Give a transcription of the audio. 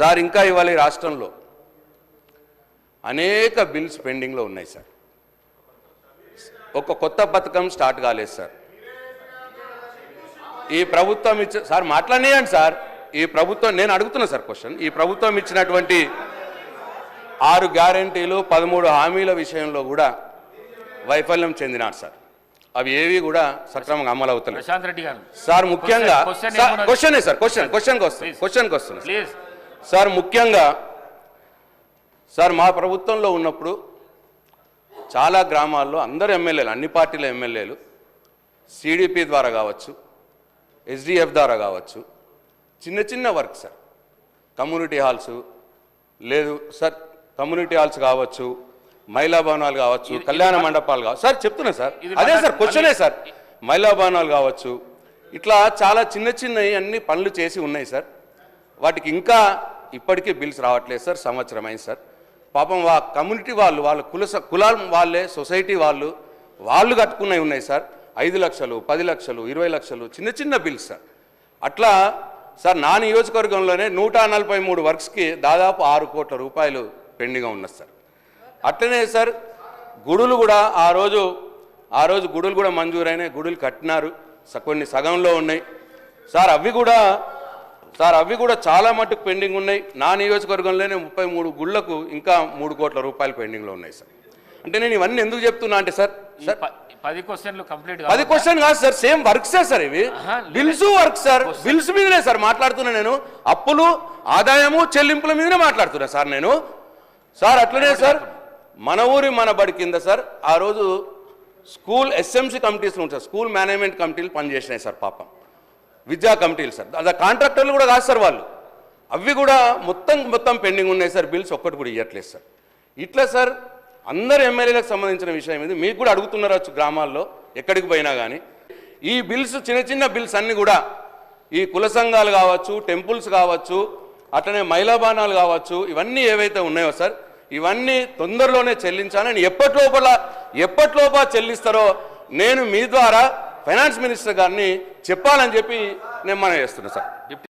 Sir ఇంకా ఇవాళ రాష్ట్రంలో అనేక బిల్స్ పెండింగ్లో ఉన్నాయి సార్. ఒక కొత్త పథకం స్టార్ట్ కాలేదు సార్. ఈ ప్రభుత్వం ఇచ్చ సార్ మాట్లాడేయండి సార్. ఈ ప్రభుత్వం నేను అడుగుతున్నా సార్ క్వశ్చన్. ఈ ప్రభుత్వం ఇచ్చినటువంటి ఆరు గ్యారంటీలు పదమూడు హామీల విషయంలో కూడా వైఫల్యం చెందినారు సార్. అవి ఏవి కూడా సక్రమంగా అమలు అవుతున్నాయి సార్ ముఖ్యంగా? క్వశ్చనే సార్ క్వశ్చన్ క్వశ్చన్కి వస్తుంది. క్వశ్చన్కి వస్తుంది సార్ ముఖ్యంగా సార్ మా ప్రభుత్వంలో ఉన్నప్పుడు చాలా గ్రామాల్లో అందరు ఎమ్మెల్యేలు అన్ని పార్టీల ఎమ్మెల్యేలు సిడిపి ద్వారా కావచ్చు ఎస్డిఎఫ్ ద్వారా కావచ్చు చిన్న చిన్న వర్క్ సార్. కమ్యూనిటీ హాల్స్ లేదు సార్ కమ్యూనిటీ హాల్స్ కావచ్చు మహిళా భవనాలు కావచ్చు కళ్యాణ మండపాలు కావచ్చు. సార్ చెప్తున్నా సార్. అదే సార్ క్వశ్చనే సార్. మహిళా భవనాలు కావచ్చు ఇట్లా చాలా చిన్న చిన్నవి అన్ని పనులు చేసి ఉన్నాయి సార్. వాటికి ఇంకా ఇప్పటికీ బిల్స్ రావట్లేదు సార్ సంవత్సరం అయింది సార్. పాపం వా కమ్యూనిటీ వాళ్ళు వాళ్ళ కుల స- కులాల వాళ్ళే సొసైటీ వాళ్ళు వాళ్ళు కట్టుకున్నవి ఉన్నాయి సార్. ఐదు లక్షలు పది లక్షలు ఇరవై లక్షలు చిన్న చిన్న బిల్స్ సార్. అట్లా సార్ నా నియోజకవర్గంలోనే నూట నలభై మూడు వర్క్స్కి దాదాపు ఆరు కోట్ల రూపాయలు పెండింగ్గా ఉన్నది సార్. అట్లనే సార్ గుడులు కూడా ఆ రోజు ఆ రోజు గుడులు కూడా మంజూరైనాయి గుడులు కట్టినారు. స- కొన్ని సగంలో ఉన్నాయి. సార్ అవి కూడా సార్ అవి కూడా చాలా మట్టుకు పెండింగ్ ఉన్నాయి. నా నియోజకవర్గంలోనే ముప్పై మూడు గుళ్ళకు ఇంకా మూడు కోట్ల రూపాయలు పెండింగ్లో ఉన్నాయి సార్. అంటే నేను ఇవన్నీ ఎందుకు చెప్తున్నా అంటే సార్ సార్ పది క్వశ్చన్లు కంప్లీట్ పది క్వశ్చన్ కాదు సార్ సేమ్ వర్క్సే సార్ ఇవి. బిల్స్ వర్క్ సార్ బిల్స్ మీదనే సార్ మాట్లాడుతున్నా నేను. అప్పులు ఆదాయము చెల్లింపుల మీదనే మాట్లాడుతున్నా సార్ నేను. సార్ అట్లనే సార్ మన ఊరి మన బడి కింద సార్ ఆ రోజు స్కూల్ ఎస్ఎంసీ కమిటీస్ ఉంటాయి స్కూల్ మేనేజ్మెంట్ కమిటీలు పనిచేసినాయి సార్ పాపం. విద్యా కమిటీలు సార్. అదే కాంట్రాక్టర్లు కూడా కాదు సార్ వాళ్ళు. అవి కూడా మొత్తం మొత్తం పెండింగ్ ఉన్నాయి సార్. బిల్స్ ఒక్కటి కూడా ఇవ్వట్లేదు సార్. ఇట్లా సార్ అందరు ఎమ్మెల్యేలకు సంబంధించిన విషయం ఇది. మీకు కూడా అడుగుతున్నారు వచ్చు గ్రామాల్లో ఎక్కడికి పోయినా కానీ ఈ బిల్స్ చిన్న చిన్న బిల్స్ అన్నీ కూడా ఈ కుల సంఘాలు కావచ్చు టెంపుల్స్ కావచ్చు అట్లనే మహిళా కావచ్చు ఇవన్నీ ఏవైతే ఉన్నాయో సార్ ఇవన్నీ తొందరలోనే చెల్లించాలని ఎప్పటిలోపల ఎప్పటిలోపా చెల్లిస్తారో నేను మీ ద్వారా ఫైనాన్స్ మినిస్టర్ గారిని చెప్పాలని చెప్పి నేను మనం చేస్తున్నా సార్.